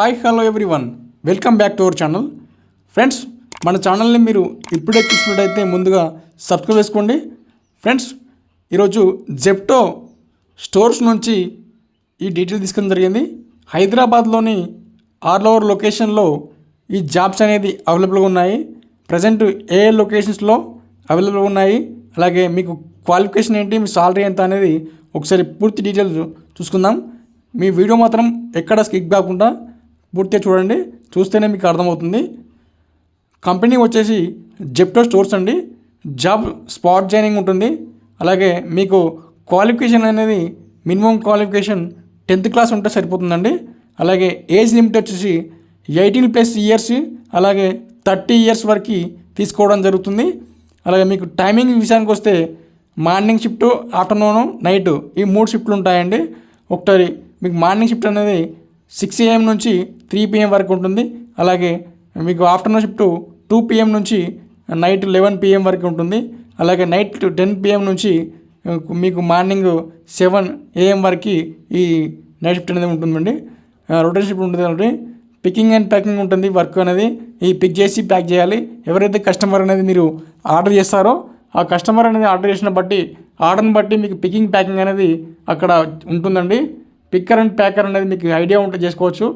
Hi hello everyone welcome back to our channel friends మన ఛానల్ని మీరు ఇప్పుడే చూసినట్టయితే ముందుగా సబ్స్క్రైబ్ చేసుకోండి. ఫ్రెండ్స్ ఈరోజు జెప్టో స్టోర్స్ నుంచి ఈ డీటెయిల్ తీసుకోవడం జరిగింది. హైదరాబాద్లోని ఆల్ ఓవర్ లొకేషన్లో ఈ జాబ్స్ అనేది అవైలబుల్గా ఉన్నాయి. ప్రజెంట్ ఏ ఏ లొకేషన్స్లో అవైలబుల్గా ఉన్నాయి. అలాగే మీకు క్వాలిఫికేషన్ ఏంటి మీ సాలరీ ఎంత అనేది ఒకసారి పూర్తి డీటెయిల్స్ చూసుకుందాం. మీ వీడియో మాత్రం ఎక్కడ స్కిప్ కాకుండా పూర్తిగా చూడండి చూస్తేనే మీకు అర్థమవుతుంది. కంపెనీ వచ్చేసి జెప్టో స్టోర్స్ అండి. జాబ్ స్పాట్ జాయినింగ్ ఉంటుంది. అలాగే మీకు క్వాలిఫికేషన్ అనేది మినిమం క్వాలిఫికేషన్ టెన్త్ క్లాస్ ఉంటే సరిపోతుందండి. అలాగే ఏజ్ లిమిట్ వచ్చేసి ఎయిటీన్ ప్లస్ ఇయర్స్ అలాగే థర్టీ ఇయర్స్ వరకు తీసుకోవడం జరుగుతుంది. అలాగే మీకు టైమింగ్ విషయానికి వస్తే మార్నింగ్ షిఫ్ట్ ఆఫ్టర్నూన్ నైట్ ఈ మూడు షిఫ్ట్లు ఉంటాయండి. ఒకసారి మీకు మార్నింగ్ షిఫ్ట్ అనేది సిక్స్ ఏఎం నుంచి త్రీ పిఎం వరకు ఉంటుంది. అలాగే మీకు ఆఫ్టర్నూన్ షిఫ్ట్ టూ పిఎం నుంచి నైట్ లెవెన్ పిఎం వరకు ఉంటుంది. అలాగే నైట్ టెన్ పిఎం నుంచి మీకు మార్నింగ్ సెవెన్ ఏఎం వరకు ఈ నైట్ షిఫ్ట్ అనేది ఉంటుందండి. రొటేషన్ షిఫ్ట్ ఉంటుంది కాబట్టి పికింగ్ అండ్ ప్యాకింగ్ ఉంటుంది వర్క్ అనేది. ఈ పిక్ చేసి ప్యాక్ చేయాలి. ఎవరైతే కస్టమర్ అనేది మీరు ఆర్డర్ చేస్తారో ఆ కస్టమర్ అనేది ఆర్డర్ చేసిన బట్టి ఆర్డర్ని బట్టి మీకు పికింగ్ ప్యాకింగ్ అనేది అక్కడ ఉంటుందండి. పిక్కర్ అండ్ ప్యాకర్ అనేది మీకు ఐడియా ఉంటే చేసుకోవచ్చు.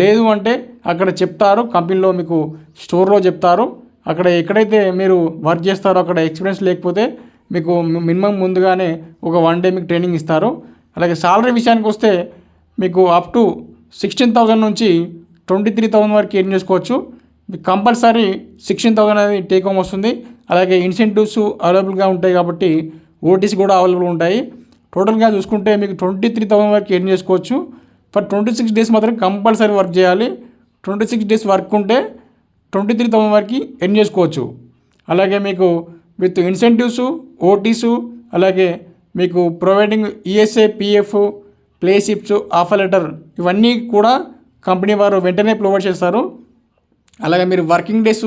లేదు అంటే అక్కడ చెప్తారు కంపెనీలో మీకు స్టోర్లో చెప్తారు. అక్కడ ఎక్కడైతే మీరు వర్క్ చేస్తారో అక్కడ ఎక్స్పీరియన్స్ లేకపోతే మీకు మినిమం ముందుగానే ఒక వన్ డే మీకు ట్రైనింగ్ ఇస్తారు. అలాగే సాలరీ విషయానికి వస్తే మీకు అప్ టు సిక్స్టీన్ థౌజండ్ నుంచి ట్వంటీ త్రీ థౌజండ్ వరకు ఎర్న్ చేసుకోవచ్చు. మీకు కంపల్సరీ సిక్స్టీన్ థౌసండ్ అనేది టేక్ హోమ్ వస్తుంది. అలాగే ఇన్సెంటివ్స్ అవైలబుల్గా ఉంటాయి కాబట్టి ఓటీసీ కూడా అవైలబుల్ ఉంటాయి. టోటల్గా చూసుకుంటే మీకు ట్వంటీ త్రీ థౌసండ్ వరకు ఎర్న్ చేసుకోవచ్చు. ఫర్ ట్వంటీ సిక్స్ డేస్ మాత్రం కంపల్సరీ వర్క్ చేయాలి. ట్వంటీ సిక్స్ డేస్ వర్క్ ఉంటే ట్వంటీ త్రీ థౌసండ్ వరకు ఎర్న్ చేసుకోవచ్చు. అలాగే మీకు విత్ ఇన్సెంటివ్స్ ఓటీసు అలాగే మీకు ప్రొవైడింగ్ ఈఎస్ఏ పిఎఫ్ ప్లేషిప్స్ ఆఫర్ లెటర్ ఇవన్నీ కూడా కంపెనీ వారు వెంటనే ప్రొవైడ్ చేస్తారు. అలాగే మీరు working days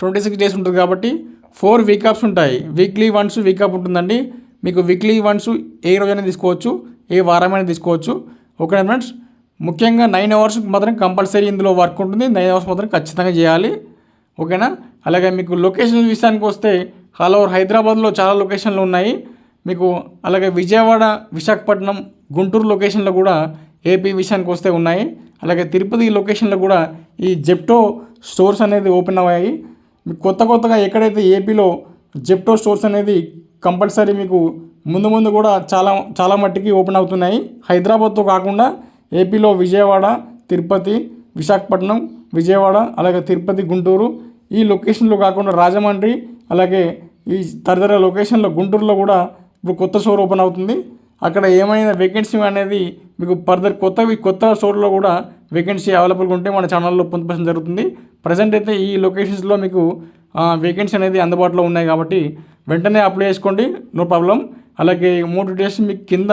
twenty six days ఉంటుంది కాబట్టి ఫోర్ వీకప్స్ ఉంటాయి. వీక్లీ వన్స్ వీకప్ ఉంటుందండి. మీకు వీక్లీ వన్స్ ఏ రోజైనా తీసుకోవచ్చు ఏ వారమైనా తీసుకోవచ్చు. ఓకే ఫ్రెండ్స్ ముఖ్యంగా నైన్ అవర్స్ మాత్రం కంపల్సరీ ఇందులో వర్క్ ఉంటుంది. నైన్ అవర్స్ మాత్రం ఖచ్చితంగా చేయాలి. ఓకేనా అలాగే మీకు లొకేషన్ విషయానికి వస్తే ఆల్ ఓవర్ హైదరాబాద్లో చాలా లొకేషన్లు ఉన్నాయి. మీకు అలాగే విజయవాడ విశాఖపట్నం గుంటూరు లొకేషన్లో కూడా ఏపీ విషయానికి వస్తే ఉన్నాయి. అలాగే తిరుపతి లొకేషన్లో కూడా ఈ జెప్టో స్టోర్స్ అనేది ఓపెన్ అయ్యాయి. మీకు కొత్త కొత్తగా ఎక్కడైతే ఏపీలో జెప్టో స్టోర్స్ అనేది కంపల్సరీ మీకు ముందు ముందు కూడా చాలా చాలా మట్టికి ఓపెన్ అవుతున్నాయి. హైదరాబాద్తో కాకుండా ఏపీలో విజయవాడ తిరుపతి విశాఖపట్నం విజయవాడ అలాగే తిరుపతి గుంటూరు. ఈ లొకేషన్లో కాకుండా రాజమండ్రి అలాగే ఈ తదితర లొకేషన్లో గుంటూరులో కూడా ఇప్పుడు కొత్త స్టోర్ ఓపెన్ అవుతుంది. అక్కడ ఏమైనా వేకెన్సీ అనేది మీకు ఫర్దర్ కొత్తవి కొత్త స్టోర్లో కూడా వేకెన్సీ అవైలబుల్గా ఉంటే మన ఛానల్లో పొందుపరచడం జరుగుతుంది. ప్రజెంట్ అయితే ఈ లొకేషన్స్లో మీకు వేకెన్సీ అనేది అందుబాటులో ఉన్నాయి కాబట్టి వెంటనే అప్లై చేసుకోండి నో ప్రాబ్లం. అలాగే మూడు డేస్ మీకు కింద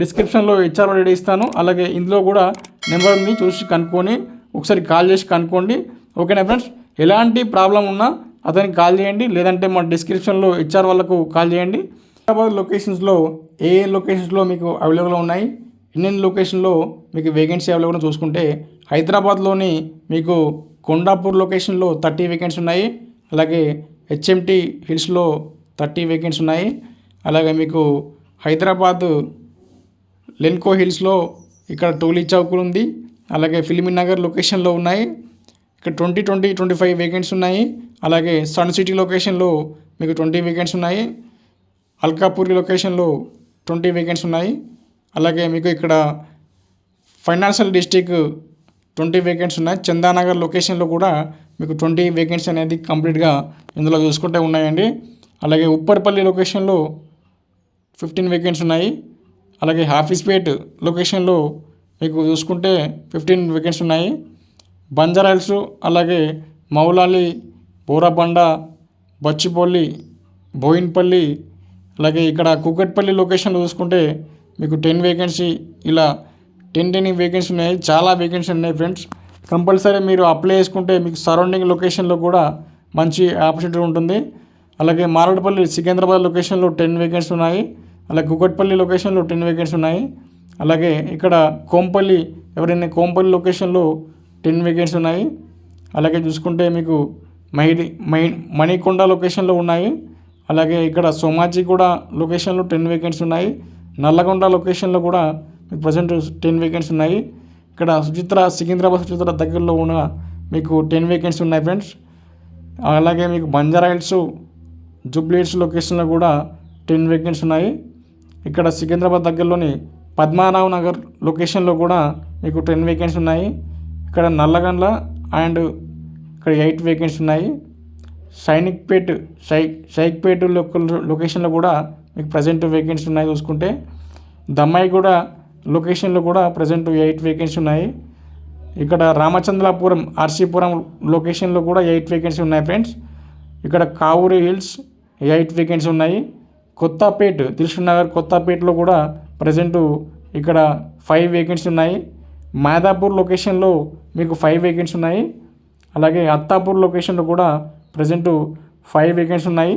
డిస్క్రిప్షన్లో హెచ్ఆర్ రెడీ ఇస్తాను. అలాగే ఇందులో కూడా నెంబర్ని చూసి కనుక్కొని ఒకసారి కాల్ చేసి కనుక్కోండి. ఓకేనా ఫ్రెండ్స్? ఎలాంటి ప్రాబ్లం ఉన్నా అతనికి కాల్ చేయండి. లేదంటే మన డిస్క్రిప్షన్లో హెచ్ఆర్ వాళ్ళకు కాల్ చేయండి. హైదరాబాద్ లొకేషన్స్లో ఏ ఏ లొకేషన్స్లో మీకు అవైలబుల్గా ఉన్నాయి? ఎన్నెన్ని లొకేషన్లో మీకు వేకెన్సీ అవైలబుల్ చూసుకుంటే హైదరాబాద్లోని మీకు కొండాపూర్ లొకేషన్లో థర్టీ వేకెన్సీ ఉన్నాయి. అలాగే హెచ్ఎంటీ హిల్స్లో థర్టీ వేకెన్సీ ఉన్నాయి. అలాగే మీకు హైదరాబాద్ లెన్కో హిల్స్లో ఇక్కడ టోలీ చౌకులు ఉంది. అలాగే ఫిలిమినగర్ లొకేషన్లో ఉన్నాయి. ఇక్కడ twenty twenty twenty five vacancy ఉన్నాయి. అలాగే సన్ సిటీ లొకేషన్లో మీకు ట్వంటీ వేకెన్సీ ఉన్నాయి. అల్కాపూరి లొకేషన్లో ట్వంటీ వేకెన్సీ ఉన్నాయి. అలాగే మీకు ఇక్కడ ఫైనాన్షియల్ డిస్టిక్ ట్వంటీ వేకెన్సీ ఉన్నాయి. చందానగర్ లొకేషన్లో కూడా మీకు ట్వంటీ వేకెన్సీ అనేది కంప్లీట్గా ఇందులో చూసుకుంటే ఉన్నాయండి. అలాగే ఉప్పర్పల్లి లొకేషన్లో ఫిఫ్టీన్ వేకెన్సీ ఉన్నాయి. అలాగే హాఫీస్పేట్ లొకేషన్లో మీకు చూసుకుంటే ఫిఫ్టీన్ వేకెన్సీ ఉన్నాయి. బంజారాయిల్స్ అలాగే మౌలాలి బోరాబండ బచ్చిపల్లి బోయిన్పల్లి అలాగే ఇక్కడ కుకట్పల్లి లొకేషన్లో చూసుకుంటే మీకు టెన్ వేకెన్సీ ఇలా టెన్ టెన్ వేకెన్సీ ఉన్నాయి. చాలా వేకెన్సీ ఉన్నాయి ఫ్రెండ్స్ కంపల్సరీ మీరు అప్లై చేసుకుంటే మీకు సరౌండింగ్ లొకేషన్లో కూడా మంచి ఆపర్చునిటీ ఉంటుంది. అలాగే మారడపల్లి సికింద్రాబాద్ లొకేషన్లో టెన్ వేకెన్సీ ఉన్నాయి. అలాగే కుకట్పల్లి లొకేషన్లో టెన్ వేకెన్సీ ఉన్నాయి. అలాగే ఇక్కడ కోంపల్లి ఎవరైనా కోంపల్లి లొకేషన్లో టెన్ వేకెన్సీ ఉన్నాయి. అలాగే చూసుకుంటే మీకు మైడి మై మణికొండ లొకేషన్లో ఉన్నాయి. అలాగే ఇక్కడ సోమాజీ కూడా లొకేషన్లో టెన్ వేకెన్సీ ఉన్నాయి. నల్లగొండ లొకేషన్లో కూడా మీకు ప్రజెంట్ టెన్ వేకెన్సీ ఉన్నాయి. ఇక్కడ సుచిత్ర సికింద్రాబాద్ సుచిత్ర దగ్గరలో ఉన్న మీకు టెన్ వేకెన్సీ ఉన్నాయి ఫ్రెండ్స్. అలాగే మీకు బంజారా హిల్స్ జూబ్లీహిల్స్ లొకేషన్లో కూడా టెన్ వేకెన్సీ ఉన్నాయి. ఇక్కడ సికింద్రాబాద్ దగ్గరలోని పద్మారావు నగర్ లొకేషన్లో కూడా మీకు టెన్ వేకెన్సీ ఉన్నాయి. ఇక్కడ నల్లగండ్ల అండ్ ఇక్కడ ఎయిట్ వేకెన్సీ ఉన్నాయి. సైనిక్పేట్ సై సైక్పేట్ లొకేషన్లో కూడా మీకు ప్రజెంట్ వేకెన్సీ ఉన్నాయి చూసుకుంటే. దమ్మాయి కూడా లొకేషన్లో కూడా ప్రజెంట్ ఎయిట్ వేకెన్సీ ఉన్నాయి. ఇక్కడ రామచంద్రాపురం ఆర్సీపురం లొకేషన్లో కూడా ఎయిట్ వేకెన్సీ ఉన్నాయి ఫ్రెండ్స్. ఇక్కడ కావూరి హిల్స్ ఎయిట్ వేకెన్సీ ఉన్నాయి. కొత్తపేట్ దిల్షుక్ నగర్ కొత్తపేటలో కూడా ప్రజెంట్ ఇక్కడ ఫైవ్ వేకెన్సీ ఉన్నాయి. మాదాపూర్ లొకేషన్లో మీకు ఫైవ్ వేకెన్సీ ఉన్నాయి. అలాగే అత్తాపూర్ లొకేషన్లో కూడా ప్రజెంట్ ఫైవ్ వేకెన్సీ ఉన్నాయి.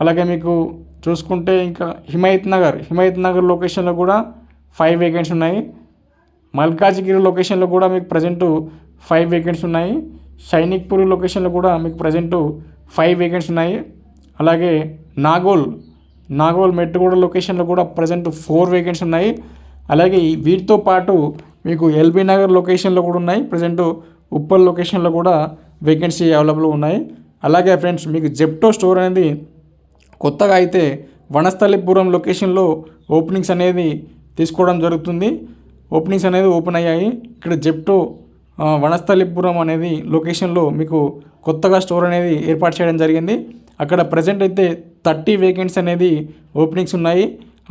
అలాగే మీకు చూసుకుంటే ఇంకా హిమాయత్ నగర్ హిమాయత్ నగర్ లొకేషన్లో కూడా ఫైవ్ వేకెన్సీ ఉన్నాయి. మల్కాజ్గిరి లొకేషన్లో కూడా మీకు ప్రజెంట్ ఫైవ్ వేకెన్సీ ఉన్నాయి. సైనిక్పూర్ లొకేషన్లో కూడా మీకు ప్రజెంట్ ఫైవ్ వేకెన్సీ ఉన్నాయి. అలాగే నాగోల్ నాగోల్ మెట్టుగూడ లొకేషన్లో కూడా ప్రజెంట్ ఫోర్ వేకెన్సీ ఉన్నాయి. అలాగే వీటితో పాటు మీకు ఎల్బీ నగర్ లొకేషన్లో కూడా ఉన్నాయి. ప్రజెంట్ ఉప్పల్ లొకేషన్లో కూడా వేకెన్సీ అవైలబుల్ ఉన్నాయి. అలాగే ఫ్రెండ్స్ మీకు జెప్టో స్టోర్ అనేది కొత్తగా అయితే వనస్థలిపురం లొకేషన్లో ఓపెనింగ్స్ అనేది తీసుకోవడం జరుగుతుంది. ఓపెనింగ్స్ అనేది ఓపెన్ అయ్యాయి. ఇక్కడ జెప్టో వనస్థలిపురం అనేది లొకేషన్లో మీకు కొత్తగా స్టోర్ అనేది ఏర్పాటు చేయడం జరిగింది. అక్కడ ప్రజెంట్ అయితే థర్టీ వేకెన్సీ అనేది ఓపెనింగ్స్ ఉన్నాయి.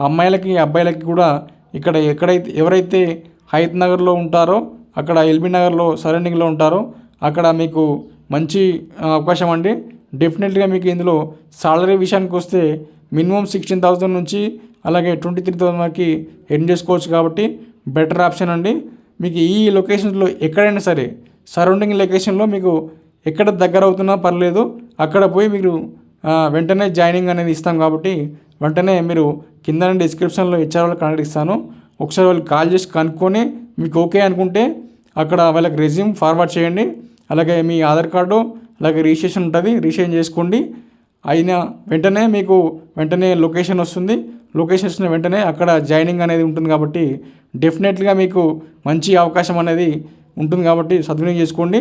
అమ్మాయిలకి అబ్బాయిలకి కూడా ఇక్కడ ఎక్కడైతే ఎవరైతే హైత్ నగర్లో ఉంటారో అక్కడ ఎల్బీ నగర్లో సరౌండింగ్లో ఉంటారో అక్కడ మీకు మంచి అవకాశం అండి. డెఫినెట్గా మీకు ఇందులో సాలరీ విషయానికి వస్తే మినిమం సిక్స్టీన్ థౌసండ్ నుంచి అలాగే ట్వంటీ త్రీ థౌసండ్ వరకు ఎర్న్ చేసుకోవచ్చు కాబట్టి బెటర్ ఆప్షన్ అండి. మీకు ఈ లొకేషన్స్లో ఎక్కడైనా సరే సరౌండింగ్ లొకేషన్లో మీకు ఎక్కడ దగ్గర అవుతున్నా పర్లేదు అక్కడ పోయి మీరు వెంటనే జాయినింగ్ అనేది ఇస్తాం కాబట్టి వెంటనే మీరు కింద డిస్క్రిప్షన్లో హెచ్ఆర్ వాళ్ళకి కాంటాక్ట్ ఇస్తాను. ఒకసారి వాళ్ళకి కాల్ చేసి కనుక్కొని మీకు ఓకే అనుకుంటే అక్కడ వాళ్ళకి రెజ్యూమ్ ఫార్వర్డ్ చేయండి. అలాగే మీ ఆధార్ కార్డు అలాగే రిజిస్ట్రేషన్ ఉంటుంది రిజిస్ట్రేషన్ చేసుకోండి. అయిన వెంటనే మీకు వెంటనే లొకేషన్ వస్తుంది. లొకేషన్ వచ్చిన వెంటనే అక్కడ జాయినింగ్ అనేది ఉంటుంది కాబట్టి డెఫినెట్గా మీకు మంచి అవకాశం అనేది ఉంటుంది కాబట్టి సద్వినియోగం చేసుకోండి.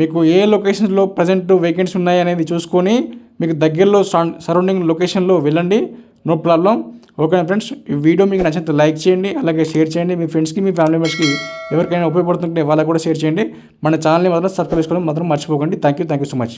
మీకు ఏ లొకేషన్స్లో ప్రజెంట్ వేకెన్సీ ఉన్నాయి అనేది చూసుకొని మీకు దగ్గరలో సరౌండింగ్ లొకేషన్లో వెళ్ళండి. నో ప్రాబ్లం ఓకే ఫ్రెండ్స్ ఈ వీడియో మీకు నచ్చితే లైక్ చేయండి అలాగే షేర్ చేయండి. మీ ఫ్రెండ్స్కి మీ ఫ్యామిలీ మెంబర్స్కి ఎవరికైనా ఉపయోగపడుతుంటే వాళ్ళకి కూడా షేర్ చేయండి. మన ఛానల్ని మాత్రం సబ్స్క్రైబ్ చేసుకోవడం మాత్రం మర్చిపోకండి. Thank you thank you so much